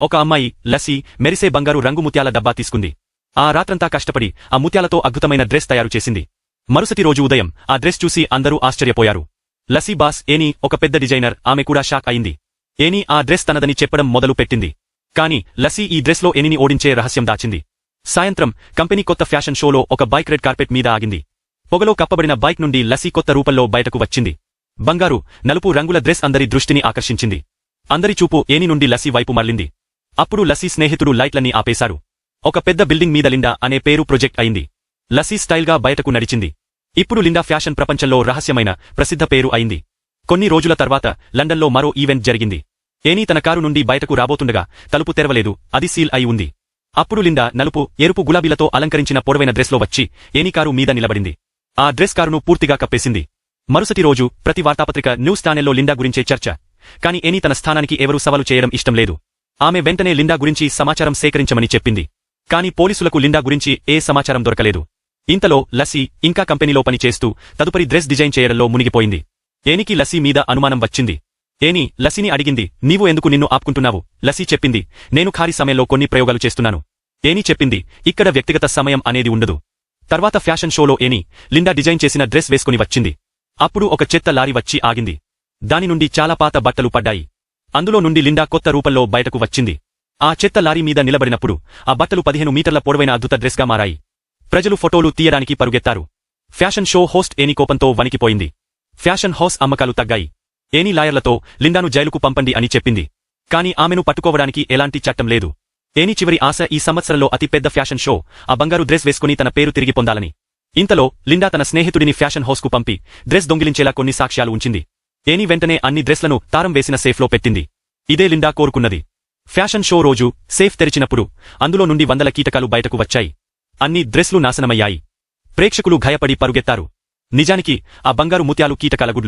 ఒక అమ్మాయి లస్సీ మెరిసే బంగారు రంగు ముత్యాల డబ్బా తీసుకుంది. ఆ రాత్రంతా కష్టపడి ఆ ముత్యాలతో అద్భుతమైన డ్రెస్ తయారు చేసింది. మరుసటి రోజు ఉదయం ఆ డ్రెస్ చూసి అందరూ ఆశ్చర్యపోయారు. లస్సీ బాస్ ఏనీ ఒక పెద్ద డిజైనర్ ఆమె కూడా షాక్ అయింది. ఏనీ ఆ డ్రెస్ తనదని చెప్పడం మొదలు పెట్టింది. కాని లస్సీ ఈ డ్రెస్లో ఎనిని ఓడించే రహస్యం దాచింది. సాయంత్రం కంపెనీ కొత్త ఫ్యాషన్ షోలో ఒక బైక్ రెడ్ కార్పెట్ మీద ఆగింది. పొగలో కప్పబడిన బైక్ నుండి లస్సీ కొత్త రూపంలో బయటకు వచ్చింది. బంగారు నలుపు రంగుల డ్రెస్ అందరి దృష్టిని ఆకర్షించింది. అందరి చూపు ఏని నుండి లస్సీ వైపు మళ్ళింది అప్పుడు లస్సీ స్నేహితుడు లైట్లన్నీ ఆపేశారు ఒక పెద్ద బిల్డింగ్ మీద లిండా అనే పేరు ప్రొజెక్ట్ అయింది. లస్సీ స్టైల్గా బయటకు నడిచింది. ఇప్పుడు లిండా ఫ్యాషన్ ప్రపంచంలో రహస్యమైన ప్రసిద్ధ పేరు అయింది. కొన్ని రోజుల తర్వాత లండన్లో మరో ఈవెంట్ జరిగింది. ఏనీ తన కారు నుండి బయటకు రాబోతుండగా తలుపు తెరవలేదు అది సీల్ అయి ఉంది. అప్పుడు లిండా నలుపు ఎరుపు గులాబీలతో అలంకరించిన పొడవైన డ్రెస్లో వచ్చి ఏనీ కారు మీద నిలబడింది. ఆ డ్రెస్ కారును పూర్తిగా కప్పేసింది. మరుసటి రోజు ప్రతి వార్తాపత్రిక న్యూస్ ఛానెల్లో లిండా గురించే చర్చ. కాని ఏనీ తన స్థానానికి ఎవరూ సవాలు చేయడం ఇష్టం లేదు. ఆమె వెంటనే లిండా గురించి సమాచారం సేకరించమని చెప్పింది. కాని పోలీసులకు లిండా గురించి ఏ సమాచారం దొరకలేదు. ఇంతలో లస్సీ ఇంకా కంపెనీలో పనిచేస్తూ తదుపరి డ్రెస్ డిజైన్ చేయడంలో మునిగిపోయింది. ఏనికి లస్సీ మీద అనుమానం వచ్చింది. ఏని లసీని అడిగింది నీవు ఎందుకు నిన్ను ఆపుకుంటున్నావు? లసీ చెప్పింది నేను ఖాళీ సమయంలో కొన్ని ప్రయోగాలు చేస్తున్నాను. ఏని చెప్పింది ఇక్కడ వ్యక్తిగత సమయం అనేది ఉండదు. తర్వాత ఫ్యాషన్ షోలో ఏని లిండా డిజైన్ చేసిన డ్రెస్ వేసుకుని వచ్చింది. అప్పుడు ఒక చెత్త లారీ వచ్చి ఆగింది. దాని నుండి చాలా పాత బట్టలు పడ్డాయి. అందులో నుండి లిండా కొత్త రూపంలో బయటకు వచ్చింది. ఆ చెత్త లారీ మీద నిలబడినప్పుడు ఆ బట్టలు పదిహేను మీటర్ల పొడవైన అద్భుత డ్రెస్గా మారాయి. ప్రజలు ఫోటోలు తీయడానికి పరుగెత్తారు. ఫ్యాషన్ షో హోస్ట్ ఏని కోపంతో వణికిపోయింది. ఫ్యాషన్ హౌస్ అమ్మకాలు తగ్గాయి. ఏనీ లాయర్లతో లిండాను జైలుకు పంపండి అని చెప్పింది. కాని ఆమెను పట్టుకోవడానికి ఎలాంటి చట్టం లేదు. ఏని చివరి ఆశ ఈ సంవత్సరంలో అతిపెద్ద ఫ్యాషన్ షో ఆ బంగారు డ్రెస్ వేసుకుని తన పేరు తిరిగి పొందాలని. ఇంతలో లిండా తన స్నేహితుడిని ఫ్యాషన్ హౌస్కు పంపి డ్రెస్ దొంగిలించేలా కొన్ని సాక్ష్యాలు ఉంచింది. ఏని వెంటనే అన్ని డ్రెస్లను తారం వేసిన సేఫ్లో పెట్టింది. ఇదే లిండా కోరుకున్నది. ఫ్యాషన్ షో రోజు సేఫ్ తెరిచినప్పుడు అందులో నుండి వందల కీటకాలు బయటకు వచ్చాయి. అన్ని డ్రెస్లు నాశనమయ్యాయి. ప్రేక్షకులు భయపడి పరుగెత్తారు. నిజానికి ఆ బంగారు ముత్యాలు కీటకాల గుడ్లు.